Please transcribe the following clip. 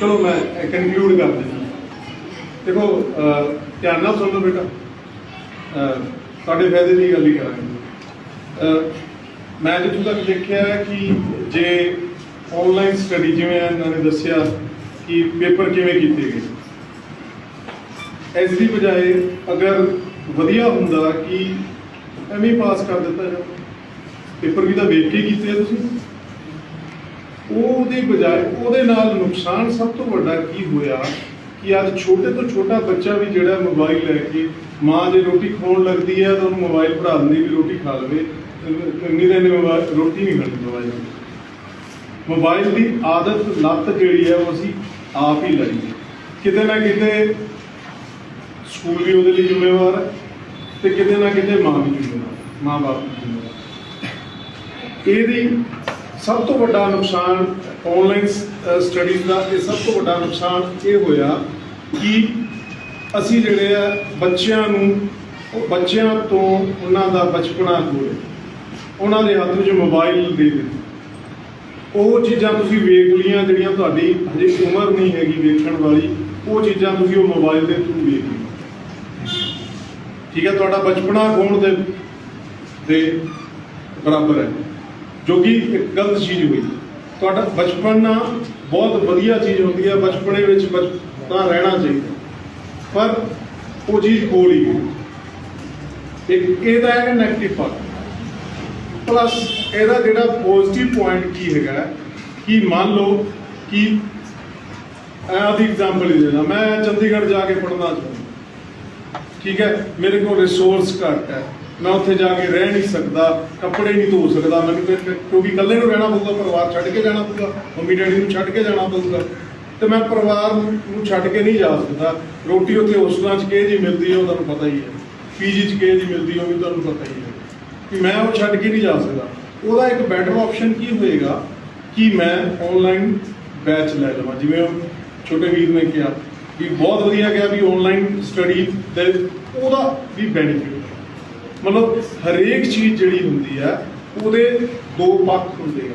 ਚਲੋ ਮੈਂ ਕਨਕਲੂਡ ਕਰ ਦਿੰਦਾ ਦੇਖੋ ਧਿਆਨ ਨਾਲ ਸੁਣ ਲਓ ਬੇਟਾ। ਤੁਹਾਡੇ ਫਾਇਦੇ ਦੀ ਗੱਲ ਹੀ ਕਰਾਂਗੇ। ਅਹ, ਮੈਂ ਜਿੱਥੋਂ ਤੱਕ ਦੇਖਿਆ ਕਿ ਜੇ ਆਨਲਾਈਨ ਸਟੱਡੀ ਜਿਵੇਂ ਇਹਨਾਂ ਨੇ ਦੱਸਿਆ ਕਿ ਪੇਪਰ ਕਿਵੇਂ ਕੀਤੇ ਗਏ। ਇਸ ਦੀ ਬਜਾਏ ਅਗਰ ਵਧੀਆ ਹੁੰਦਾ ਕਿ ਐਵੇਂ ਹੀ ਪਾਸ ਕਰ ਦਿੱਤਾ ਜਾਂਦਾ ਪੇਪਰ ਵੀ ਤਾਂ ਵੇਖ ਕੇ ਹੀ ਕੀਤੇ ਆ ਤੁਸੀਂ। ਉਹਦੀ ਬਜਾਏ ਉਹਦੇ ਨਾਲ ਨੁਕਸਾਨ ਸਭ ਤੋਂ ਵੱਡਾ ਕੀ ਹੋਇਆ ਕਿ ਅੱਜ ਛੋਟੇ ਤੋਂ ਛੋਟਾ ਬੱਚਾ ਵੀ ਜਿਹੜਾ ਮੋਬਾਈਲ ਲੈ ਕੇ ਮਾਂ ਜੇ ਰੋਟੀ ਖਾਣ ਲੱਗਦੀ ਹੈ ਤਾਂ ਉਹਨੂੰ ਮੋਬਾਈਲ ਫੜਾ ਦਿੰਦੀ ਵੀ ਰੋਟੀ ਖਾ ਲਵੇ ਨਹੀਂ ਤਾਂ ਇਹਨੇ ਰੋਟੀ ਨਹੀਂ ਖਾਣੀ ਮੋਬਾਈਲ ਮੋਬਾਈਲ ਦੀ ਆਦਤ ਲੱਤ ਜਿਹੜੀ ਹੈ ਉਹ ਅਸੀਂ ਆਪ ਹੀ ਲਾਈ ਕਿਤੇ ਨਾ ਕਿਤੇ ਸਕੂਲ ਵੀ ਉਹਦੇ ਲਈ ਜ਼ਿੰਮੇਵਾਰ ਹੈ ਤੇ ਕਿਤੇ ਨਾ ਕਿਤੇ ਮਾਂ ਵੀ ਜ਼ਿੰਮੇਵਾਰ ਮਾਂ ਬਾਪ ਵੀ ਜ਼ਿੰਮੇਵਾਰ ਇਹਦੀ ਸਭ ਤੋਂ ਵੱਡਾ ਨੁਕਸਾਨ ਆਨਲਾਈਨ ਸਟੱਡੀਜ਼ ਦਾ ਇਹ ਸਭ ਤੋਂ ਵੱਡਾ ਨੁਕਸਾਨ ਇਹ ਹੋਇਆ ਕਿ ਅਸੀਂ ਜਿਹੜੇ ਆ ਬੱਚਿਆਂ ਨੂੰ ਉਹ ਬੱਚਿਆਂ ਤੋਂ ਉਹਨਾਂ ਦਾ ਬਚਪਨਾ ਖੋਏ ਉਹਨਾਂ ਦੇ ਹੱਥ ਵਿੱਚ ਮੋਬਾਈਲ ਦੇ ਦਿੱਤੇ। ਉਹ ਚੀਜ਼ਾਂ ਤੁਸੀਂ ਵੇਖ ਲਈਆਂ ਜਿਹੜੀਆਂ ਤੁਹਾਡੀ ਹਜੇ ਉਮਰ ਨਹੀਂ ਹੈਗੀ ਵੇਖਣ ਵਾਲੀ, ਉਹ ਚੀਜ਼ਾਂ ਤੁਸੀਂ ਉਹ ਮੋਬਾਈਲ ਦੇ ਥਰੂ ਵੇਖ ਲਈਆਂ। ਠੀਕ ਹੈ, ਤੁਹਾਡਾ ਬਚਪਨਾ ਖੋਣ ਦੇ ਦੇ ਬਰਾਬਰ ਹੈ। ਜੋ ਕਿ ਇੱਕ ਗਲਤ ਚੀਜ਼ ਹੋਈ। ਤੁਹਾਡਾ ਬਚਪਨ ਨਾ ਬਹੁਤ ਵਧੀਆ ਚੀਜ਼ ਹੁੰਦੀ ਹੈ। ਬਚਪਨੇ ਵਿੱਚ ਬਚਪਨਾ ਰਹਿਣਾ ਚਾਹੀਦਾ। ਪਰ ਉਹ ਚੀਜ਼ ਖੋਲ ਹੀ ਗਈ ਇੱਕ ਇਹਦਾ ਹੈਗਾ ਨੈਗੇਟਿਵ ਪਾਰਟ ਪਲੱਸ ਇਹਦਾ ਜਿਹੜਾ ਪੋਜ਼ਿਟਿਵ ਪੁਆਇੰਟ ਕੀ ਹੈਗਾ ਕਿ ਮੰਨ ਲਓ ਕਿ ਆਹ ਦੀ ਐਗਜ਼ਾਮਪਲ ਹੀ ਦੇਣਾ ਮੈਂ ਚੰਡੀਗੜ੍ਹ ਜਾ ਕੇ ਪੜ੍ਹਨਾ ਚਾਹੁੰਦਾ। ਠੀਕ ਹੈ? ਮੇਰੇ ਕੋਲ ਰਿਸੋਰਸ ਘੱਟ ਹੈ। ਮੈਂ ਉੱਥੇ ਜਾ ਕੇ ਰਹਿ ਨਹੀਂ ਸਕਦਾ, ਕੱਪੜੇ ਨਹੀਂ ਧੋ ਸਕਦਾ, ਮੈਨੂੰ ਫਿਰ- ਕਿਉਂਕਿ ਇਕੱਲੇ ਨੂੰ ਰਹਿਣਾ ਪਊਗਾ, ਪਰਿਵਾਰ ਛੱਡ ਕੇ ਜਾਣਾ ਪਊਗਾ, ਮੰਮੀ ਡੈਡੀ ਨੂੰ ਛੱਡ ਕੇ ਜਾਣਾ ਪਊਗਾ। ਤੇ ਮੈਂ ਪਰਿਵਾਰ ਨੂੰ ਛੱਡ ਕੇ ਨਹੀਂ ਜਾ ਸਕਦਾ। ਰੋਟੀ ਉੱਥੇ ਹੋਸਟਲਾਂ 'ਚ ਕਿਹੋ ਜਿਹੀ ਮਿਲਦੀ ਹੈ, ਉਹ ਤੁਹਾਨੂੰ ਪਤਾ ਹੀ ਹੈ। ਪੀਜੀ 'ਚ ਕਿਹੋ ਜਿਹੀ ਮਿਲਦੀ ਹੈ, ਉਹ ਵੀ ਤੁਹਾਨੂੰ ਪਤਾ ਹੀ ਹੈ। ਕਿ ਮੈਂ ਉਹ ਛੱਡ ਕੇ ਨਹੀਂ ਜਾ ਸਕਦਾ। ਉਹਦਾ ਇੱਕ ਬੈਟਰ ਆਪਸ਼ਨ ਕੀ ਹੋਏਗਾ ਕਿ ਮੈਂ ਆਨਲਾਈਨ ਬੈਚ ਲੈ ਲਵਾਂ। ਜਿਵੇਂ ਛੋਟੇ ਵੀਰ ਨੇ ਕਿਹਾ ਵੀ ਬਹੁਤ ਵਧੀਆ ਕਿਹਾ ਵੀ ਆਨਲਾਈਨ ਸਟੱਡੀ ਤੇ ਉਹਦਾ ਵੀ ਬੈਨੀਫਿਟ ਮਤਲਬ ਹਰੇਕ ਚੀਜ਼ ਜਿਹੜੀ ਹੁੰਦੀ ਹੈ ਉਹਦੇ ਦੋ ਪੱਖ ਹੁੰਦੇ ਆ।